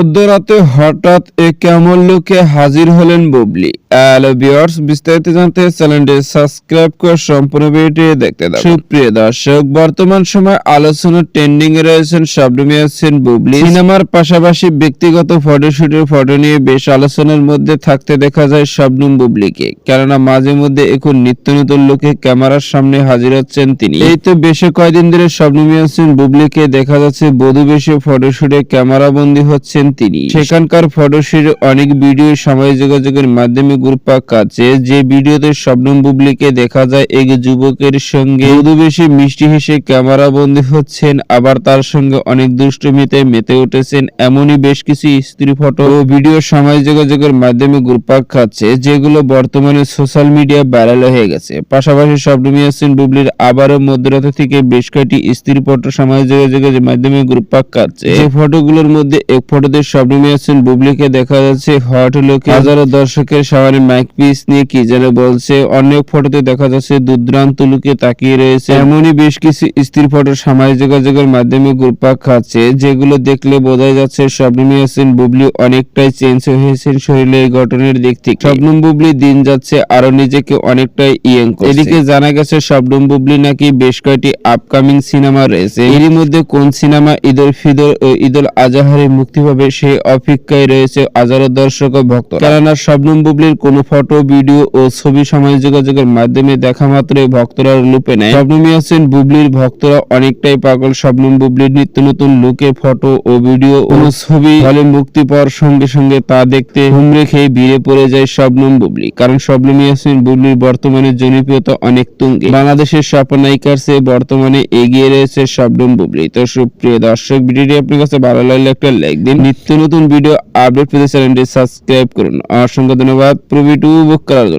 মধ্যরাতে হঠাৎ এ কেমন লোকে হাজির হলেন বুবলি? হ্যালো ভিউয়ার্স, বিস্তারিত জানতে চ্যানেলটি সাবস্ক্রাইব করে সম্পূর্ণ ভিডিওটি দেখতে থাকুন। সুপ্রিয় দর্শক, বর্তমান সময় আলোচনা ট্রেন্ডিং এ রয়েছেন শবনম ইয়াসিন বুবলি। সিনেমার পাশাপাশি ব্যক্তিগত ফটোশুটের ফটো নিয়ে বেশ আলোচনার মধ্যে থাকতে দেখা যায় শবনম বুবলিকে। কেননা মাঝে মধ্যে এখন নিত্য নতুন লোকে ক্যামেরার সামনে হাজির হচ্ছেন তিনি। এই তো বেশ কয়েকদিন ধরে শবনম ইয়াসিন বুবলিকে দেখা যাচ্ছে বধূ বেশে ফটোশুটে ক্যামেরা বন্দী হচ্ছেন তিনি। সেখানকার ফটোশুটে অনেক ভিডিও সামাজিক যোগাযোগের মাধ্যমে গ্রুপাক কাছে যে ভিডিওতে শবনম বুবলিকে দেখা যায়, এক যুবকের সঙ্গে। বেশে মিষ্টি হেসে ক্যামেরা বন্দী হচ্ছেন, আবার তার সঙ্গে অনেক দুষ্টমিতে মেতে উঠেছেন, এমনই বেশ কিছু স্ত্রী ফটো ও ভিডিও সামাজিক যোগাযোগের মাধ্যমে গ্রুপাক খাচ্ছে যেগুলো বর্তমানে সোশ্যাল মিডিয়া ভাইরাল হয়ে গেছে। পাশাপাশি শবনম ইয়াসিন বুবলির আবারও মধ্যরাতে থেকে বেশ কয়েকটি স্ত্রী ফটো সামাজিক যোগাযোগের মাধ্যমে গ্রুপাক খাচ্ছে যে ফটোগুলোর মধ্যে এক ফটোতে শবনম ইয়াসিন বুবলিকে দেখা যাচ্ছে। হট লোকে হাজারো দর্শকের সামনে মাইক পিস নিয়ে কি যেন বলছে। অনেক ফটোতে দেখা যাচ্ছে দুর্দান্ত লুকে তাকিয়ে রয়েছে। এমনই বেশ কিছু স্ত্রী ফটো সামাজিক যোগাযোগের মাধ্যমে গ্রুপাক খাচ্ছে, যেগুলো দেখলে বোঝা যাচ্ছে শবনম ইয়াসিন বুবলি অনেকটাই চেঞ্জ হয়েছেন শরীরের গঠনের দিক থেকে। শবনম বুবলি দিন যাচ্ছে আরও নিজেকে অনেকটাই ইয়ং এদিকে জানা গেছে শবনম বুবলি নাকি বেশ কয়েকটি আপকামিং সিনেমা রয়েছে। এরই মধ্যে কোন সিনেমা ঈদুল ফিদর ও ঈদুল আজহারে মুক্তি পাবে সেই অপেক্ষায় রয়েছে হাজারো দর্শক ও ভক্ত। কেননা শবনম বুবলির কোন ফটো, ভিডিও ও ছবি সামাজিক যোগাযোগের মাধ্যমে দেখা মাত্রই ভক্তরা লুপে নেয়। শবনম ইয়াসিন বুবলির ভক্তরা অনেকটাই পাগল। শবনম বুবলির নিত্য নতুন লুকে ফটো ও ভিডিও ও ছবি হলে মুক্তি পাওয়ার সঙ্গে সঙ্গে তা দেখতে হুমড়ে খেয়ে ভিড়ে পড়ে যায় শবনম বুবলি। কারণ শবনম ইয়াসিন বুবলির বর্তমানে জনপ্রিয়তা অনেক তুঙ্গে। বাংলাদেশের স্বপ্নায়িকার চেয়ে বর্তমানে এগিয়ে রয়েছে শবনম বুবলি। তো সুপ্রিয় দর্শক, ভিডিওটি আপনার কাছে ভালো লাগলে একটা লাইক দিন। নিত্য নতুন ভিডিও আপডেট পেতে চ্যানেলটি সাবস্ক্রাইব করুন। সঙ্গে ধন্যবাদ। প্রবি টু বুক করার জন্য।